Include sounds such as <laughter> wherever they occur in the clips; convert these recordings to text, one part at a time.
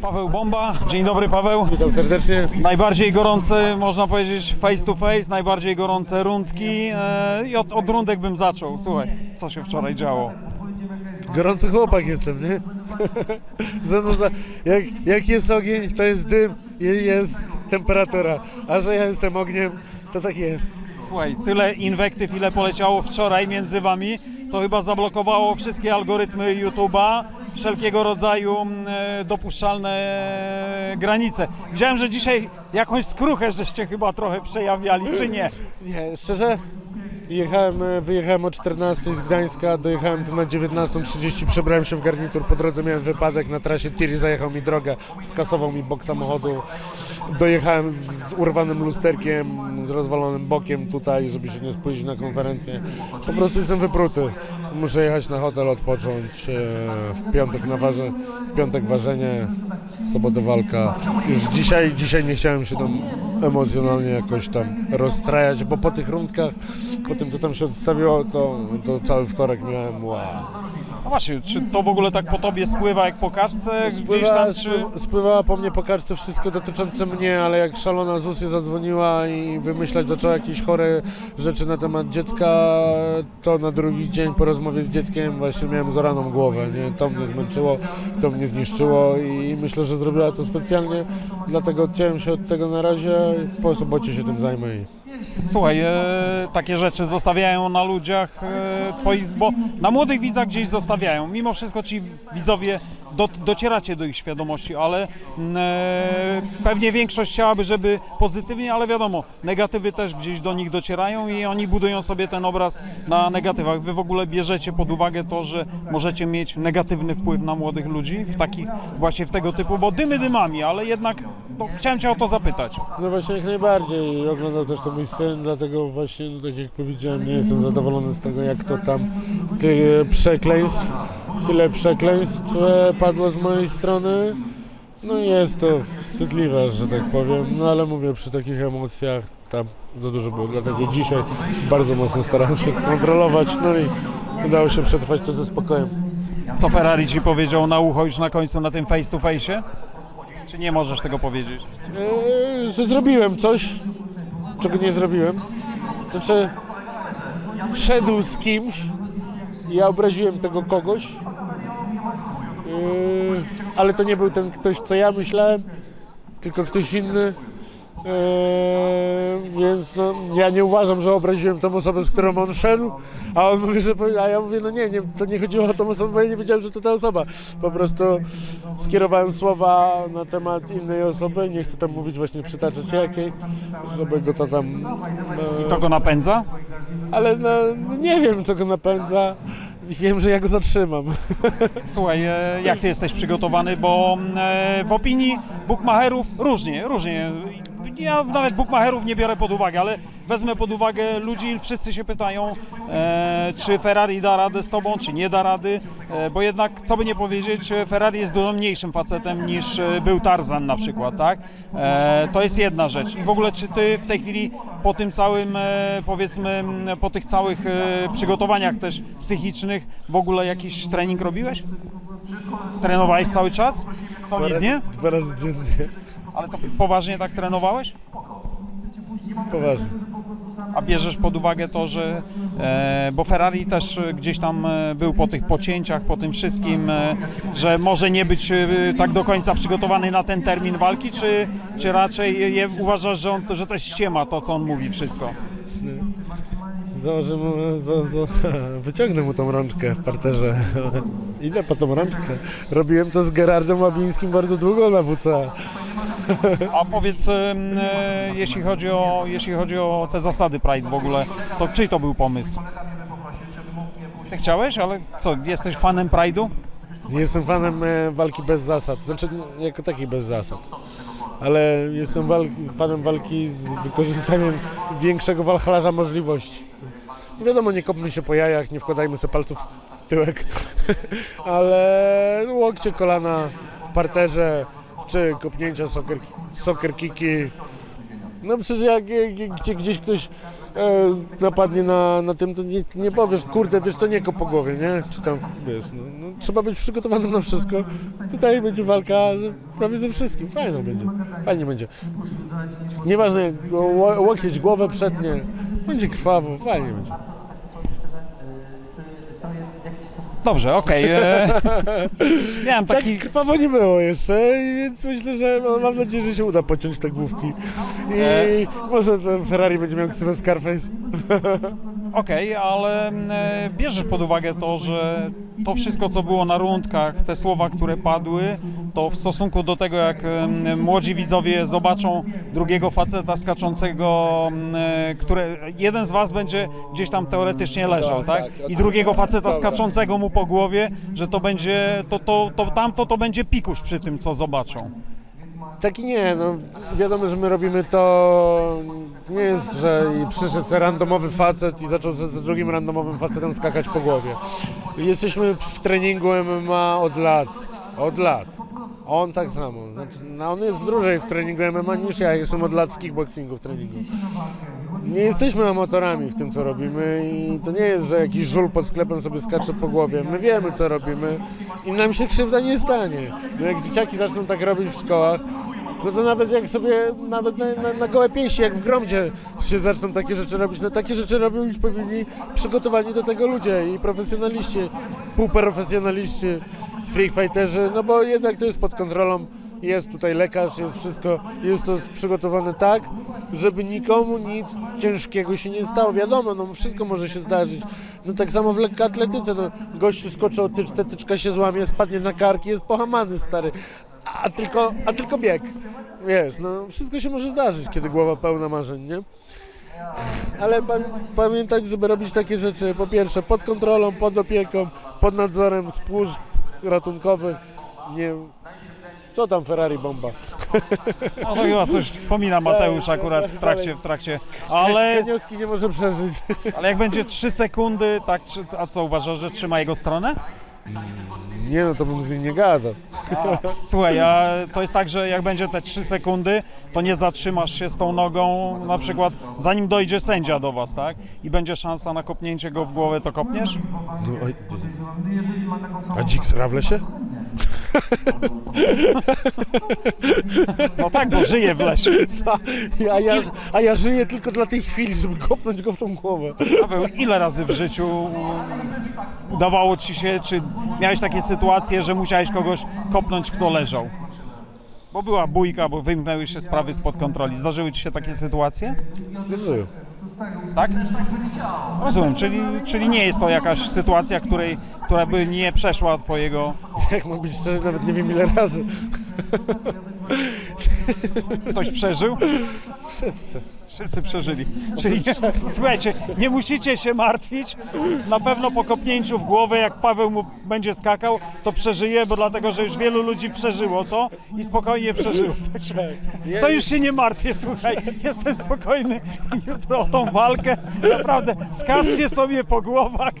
Paweł Bomba, dzień dobry Paweł. Witam serdecznie. Najbardziej gorący, można powiedzieć, face to face, najbardziej gorące rundki e, i od, od rundek bym zaczął. Słuchaj, co się wczoraj działo? Gorący chłopak jestem, nie? <laughs> Za- za- za- jak, jak jest ogień, to jest dym i jest temperatura. A że ja jestem ogniem, to tak jest. Słuchaj, tyle inwektyw, ile poleciało wczoraj między wami, to chyba zablokowało wszystkie algorytmy YouTube'a, wszelkiego rodzaju mm, e, dopuszczalne granice. Widziałem, że dzisiaj jakąś skruchę żeście chyba trochę przejawiali, czy nie? Nie, szczerze? Jechałem, e, wyjechałem o 14 z Gdańska, dojechałem tu na 19.30, przebrałem się w garnitur, po drodze miałem wypadek na trasie, Tiri zajechał mi drogę, skasował mi bok samochodu, dojechałem z, urwanym lusterkiem, z rozwalonym bokiem tutaj, żeby się nie spóźnić na konferencję. Po prostu jestem wypruty, muszę jechać na hotel, odpocząć, e, w piątek na warze, w piątek ważenie, w sobotę walka. Już dzisiaj, dzisiaj nie chciałem się tam emocjonalnie jakoś tam rozstrajać, bo po tych rundkach, po tym co tam się odstawiło, to, to cały wtorek miałem wow. No właśnie, czy to w ogóle tak po tobie spływa jak po kaczce gdzieś tam, czy... spływa- Spływała po mnie po kartce wszystko dotyczące mnie, ale jak szalona Zusie zadzwoniła i wymyślać zaczęła jakieś chore rzeczy na temat dziecka, to na drugi dzień po rozmowie z dzieckiem właśnie miałem zoraną głowę, nie? To mnie zmęczyło, to mnie zniszczyło i myślę, że zrobiła to specjalnie, dlatego odciąłem się od tego na razie, po sobocie się tym zajmę i... Słuchaj, e, takie rzeczy zostawiają na ludziach e, twoich, bo na młodych widzach gdzieś zostawiają. Mimo wszystko ci widzowie do, docieracie do ich świadomości, ale mm, e, pewnie większość chciałaby, żeby pozytywnie, ale wiadomo, negatywy też gdzieś do nich docierają i oni budują sobie ten obraz na negatywach. Wy w ogóle bierzecie pod uwagę to, że możecie mieć negatywny wpływ na młodych ludzi w takich właśnie w tego typu, bo dymy dymami, ale jednak no, chciałem cię o to zapytać. No właśnie jak najbardziej. Oglądał też to mój syn, dlatego właśnie, no tak jak powiedziałem, nie jestem zadowolony z tego, jak to tam tyle przekleństw, tyle przekleństw e, padło z mojej strony. No i jest to wstydliwe, że tak powiem, no ale mówię, przy takich emocjach tam za dużo było, dlatego dzisiaj bardzo mocno starałem się kontrolować, no i udało się przetrwać to ze spokojem. Co Ferrari ci powiedział na ucho już na końcu na tym face to face? Czy nie możesz tego powiedzieć? Eee, że zrobiłem coś, czego nie zrobiłem. Znaczy, szedł z kimś, ja obraziłem tego kogoś, Eee, ale to nie był ten ktoś, co ja myślałem, tylko ktoś inny. Eee, więc no, ja nie uważam, że obraziłem tą osobę, z którą on szedł, a on mówi, że a ja mówię, no nie, nie, to nie chodziło o tą osobę, bo ja nie wiedziałem, że to ta osoba. Po prostu skierowałem słowa na temat innej osoby, nie chcę tam mówić właśnie przytaczać jakiej, żeby go to tam... e, To go napędza? ale no, no nie wiem, co go napędza. Wiem, że ja go zatrzymam. <laughs> Słuchaj, e, jak ty jesteś przygotowany, bo e, w opinii bukmacherów różnie, różnie. Ja nawet bukmacherów nie biorę pod uwagę, ale wezmę pod uwagę ludzi, wszyscy się pytają, e, czy Ferrari da radę z tobą, czy nie da rady, e, bo jednak, co by nie powiedzieć, e, Ferrari jest dużo mniejszym facetem niż e, był Tarzan na przykład, tak? E, to jest jedna rzecz. I w ogóle, czy ty w tej chwili po tym całym, e, powiedzmy, po tych całych przygotowaniach też psychicznych, w ogóle jakiś trening robiłeś? Trenowałeś cały czas? Solidnie? Dwa razy dziennie. Ale to poważnie tak trenowałeś? Poważnie. A bierzesz pod uwagę to, że e, bo Ferrari też e, gdzieś tam e, był po tych pocięciach, po tym wszystkim, e, że może nie być e, tak do końca przygotowany na ten termin walki, czy, czy raczej je, uważasz, że, on, że to jest ściema to, co on mówi wszystko? Założę mu, za, za, <laughs> wyciągnę mu tą rączkę w parterze. <laughs> Idę po tą rączkę. Robiłem to z Gerardem Łabińskim bardzo długo na WCA. A powiedz, e, jeśli chodzi, o, jeśli chodzi o te zasady Pride w ogóle, to czyj to był pomysł? Ty chciałeś, ale co, jesteś fanem Pride'u? Nie jestem fanem e, walki bez zasad. Znaczy, jako takiej bez zasad. Ale jestem walki, fanem walki z wykorzystaniem większego walchalarza możliwości. Wiadomo, nie kopmy się po jajach, nie wkładajmy sobie palców w tyłek, <laughs> ale łokcie, kolana w parterze, czy kopnięcia, soccer, soccer kiki. No przecież jak, jak, jak gdzie, gdzieś ktoś napadnie na, na tym, to nie, nie powiesz, kurde, wiesz co, nie kop po głowie, nie? Czy tam, wiesz, no, no, trzeba być przygotowanym na wszystko. Tutaj będzie walka ze, prawie ze wszystkim, fajno będzie, fajnie będzie. Nieważne, łokieć, głowę przednie, będzie krwawo, fajnie będzie. Dobrze, okej. e, <laughs> Miałem Tak taki... krwawo nie było jeszcze, i więc myślę, że no, mam nadzieję, że się uda pociąć te główki. I E. może ten Ferrari będzie miał ksywę Scarface. <laughs> Okej, ale e, bierzesz pod uwagę to, że to wszystko, co było na rundkach, te słowa, które padły, to w stosunku do tego, jak młodzi widzowie zobaczą drugiego faceta skaczącego, które jeden z was będzie gdzieś tam teoretycznie leżał, tak? tak, I drugiego faceta skaczącego mu po głowie, że to będzie, to, to, to tamto to będzie pikuś przy tym, co zobaczą. Taki nie, no wiadomo, że my robimy to, nie jest, że przyszedł randomowy facet i zaczął ze drugim randomowym facetem skakać po głowie. Jesteśmy w treningu MMA od lat, od lat. On tak samo, znaczy, no on jest dłużej w treningu MMA niż ja, jestem od lat w kickboxingu w treningu. Nie jesteśmy amatorami w tym, co robimy i to nie jest, że jakiś żul pod sklepem sobie skacze po głowie. My wiemy, co robimy i nam się krzywda nie stanie. No jak dzieciaki zaczną tak robić w szkołach, no to nawet jak sobie, nawet na, na, na gołe pięści, jak w gromdzie się zaczną takie rzeczy robić, no takie rzeczy robią już powinni przygotowani do tego ludzie i profesjonaliści, półprofesjonaliści, freak no bo jednak to jest pod kontrolą jest tutaj lekarz, jest wszystko, jest to przygotowane tak, żeby nikomu nic ciężkiego się nie stało. Wiadomo, no wszystko może się zdarzyć. No tak samo w lekkoatletyce, no gościu skoczy o tyczce, tyczka się złamie, spadnie na karki, jest pohamany stary. A tylko, a tylko bieg. Wiesz, no wszystko się może zdarzyć, kiedy głowa pełna marzeń, nie? Ale pa, pamiętać, żeby robić takie rzeczy, po pierwsze pod kontrolą, pod opieką, pod nadzorem służb ratunkowych. Nie, co tam Ferrari bomba? No to chyba coś wspomina Mateusz akurat w trakcie, w trakcie, ale... Keniowski nie może przeżyć. Ale jak będzie 3 sekundy, tak, a co uważasz, że trzyma jego stronę? Nie no, to bym z nim nie gadał. Słuchaj, a to jest tak, że jak będzie te 3 sekundy, to nie zatrzymasz się z tą nogą, na przykład zanim dojdzie sędzia do was, tak? I będzie szansa na kopnięcie go w głowę, to kopniesz? No, oj, a dzik w lesie? No tak, bo żyje w lesie. <laughs> A ja, a ja żyję tylko dla tej chwili, żeby kopnąć go w tą głowę. Paweł, ile razy w życiu udawało ci się, czy miałeś takie sytuacje, że musiałeś kogoś kopnąć, kto leżał? Bo była bójka, bo wymknęły się sprawy spod kontroli. Zdarzyły ci się takie sytuacje? Żyję. Tak? Rozumiem, czyli, czyli nie jest to jakaś sytuacja, której, która by nie przeszła twojego... Jak mam być szczery, nawet nie wiem ile razy. Ktoś przeżył? Wszyscy. Wszyscy przeżyli. Czyli nie, słuchajcie, nie musicie się martwić. Na pewno po kopnięciu w głowę, jak Paweł mu będzie skakał, to przeżyje, bo dlatego, że już wielu ludzi przeżyło to i spokojnie przeżyło. To już się nie martwię, słuchaj, jestem spokojny jutro o tą walkę. Naprawdę, skaczcie sobie po głowach,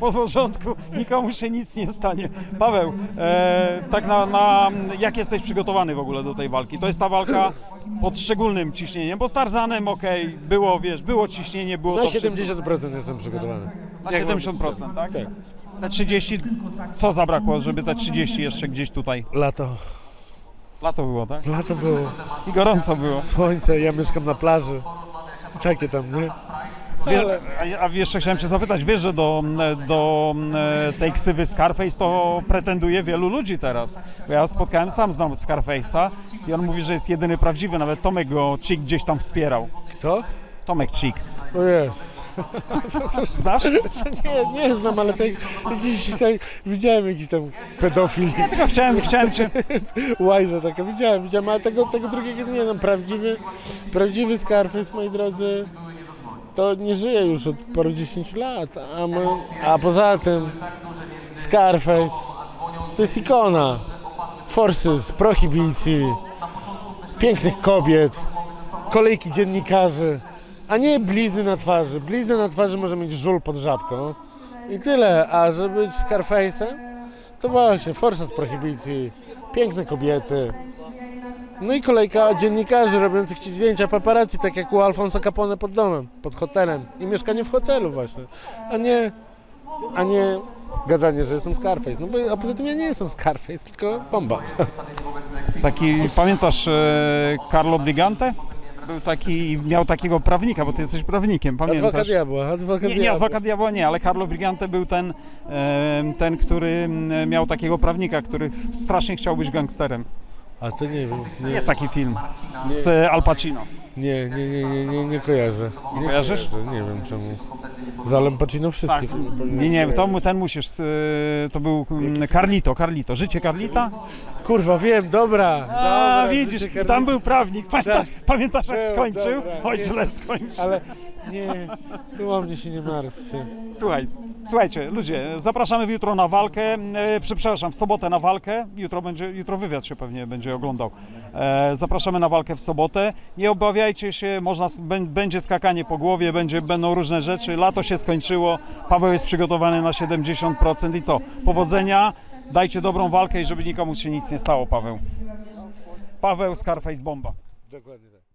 po porządku, nikomu się nic nie stanie. Paweł, e, tak na, na, jak jesteś przygotowany w ogóle do tej walki? To jest ta walka pod szczególnym ciśnieniem, bo z Tarzanem, okej, było, wiesz, było ciśnienie, było Na to wszystko. 70% jestem przygotowany. Na Jak mam być 70%, szczery. tak? Tak. Te 30, co zabrakło, żeby te 30 jeszcze gdzieś tutaj... Lato. Lato było, tak? Lato było. I gorąco było. Słońce, ja mieszkam na plaży. Takie tam, nie? A, jeszcze chciałem cię zapytać, wiesz, że do, do e, tej ksywy Scarface to pretenduje wielu ludzi teraz. Bo ja spotkałem, sam znam Scarface'a i on mówi, że jest jedyny prawdziwy, nawet Tomek go Chick gdzieś tam wspierał. Kto? Tomek Chick. O jest. Znasz? <laughs> Nie, nie znam, ale tak, jakiś tak, widziałem jakiś tam pedofil, Ja tylko chciałem, chciałem cię... <laughs> łajza taka, widziałem, widziałem, ale tego, tego drugiego nie znam. Prawdziwy, prawdziwy Scarface, moi drodzy, to nie żyje już od paru dziesięciu lat, a, my, a poza tym Scarface to jest ikona Forces, prohibicji, pięknych kobiet, kolejki dziennikarzy, a nie blizny na twarzy. Blizny na twarzy może mieć żul pod żabką. I tyle, a żeby być Scarface'em, to właśnie Forces prohibicji, piękne kobiety. No i kolejka dziennikarzy robiących ci zdjęcia paparazzi, tak jak u Alfonso Capone pod domem, pod hotelem. I mieszkanie w hotelu właśnie. A nie, a nie gadanie, że jestem Scarface. No bo, a poza tym ja nie jestem Scarface, tylko bomba. Taki, pamiętasz e, Carlo Brigante? Był taki, miał takiego prawnika, bo ty jesteś prawnikiem, Adwokat pamiętasz? diabła, adwokat Nie, nie, diabła. adwokat diabła nie, ale Carlo Brigante był ten, e, ten, który miał takiego prawnika, który strasznie chciał być gangsterem. A to nie wiem. Nie, Jest taki film z e, Al Pacino. nie, nie, nie, nie, nie, nie kojarzę. Nie kojarzysz? kojarzę, Nie wiem czemu. Z Alem Pacino Tak, powinien nie, nie, to, mu- ten musisz, e, to był mm, Carlito, Carlito, Życie Carlita? Kurwa, wiem, dobra. A, dobra, widzisz, życie tam był prawnik, pamiętasz, pamiętasz jak Był, skończył? dobra, Oj, źle skończył. Ale nie, tu o mnie się nie martwcie. Słuchaj, słuchajcie, ludzie, zapraszamy jutro na walkę, e, przepraszam, w sobotę na walkę, jutro będzie, jutro wywiad się pewnie będzie oglądał. E, zapraszamy na walkę w sobotę, nie obawiajcie się, można, s- bę- będzie skakanie po głowie, będzie, będą różne rzeczy, lato się skończyło, Paweł jest przygotowany na 70% i co, powodzenia, dajcie dobrą walkę i żeby nikomu się nic nie stało, Paweł. Paweł Scarface Bomba. Dokładnie tak.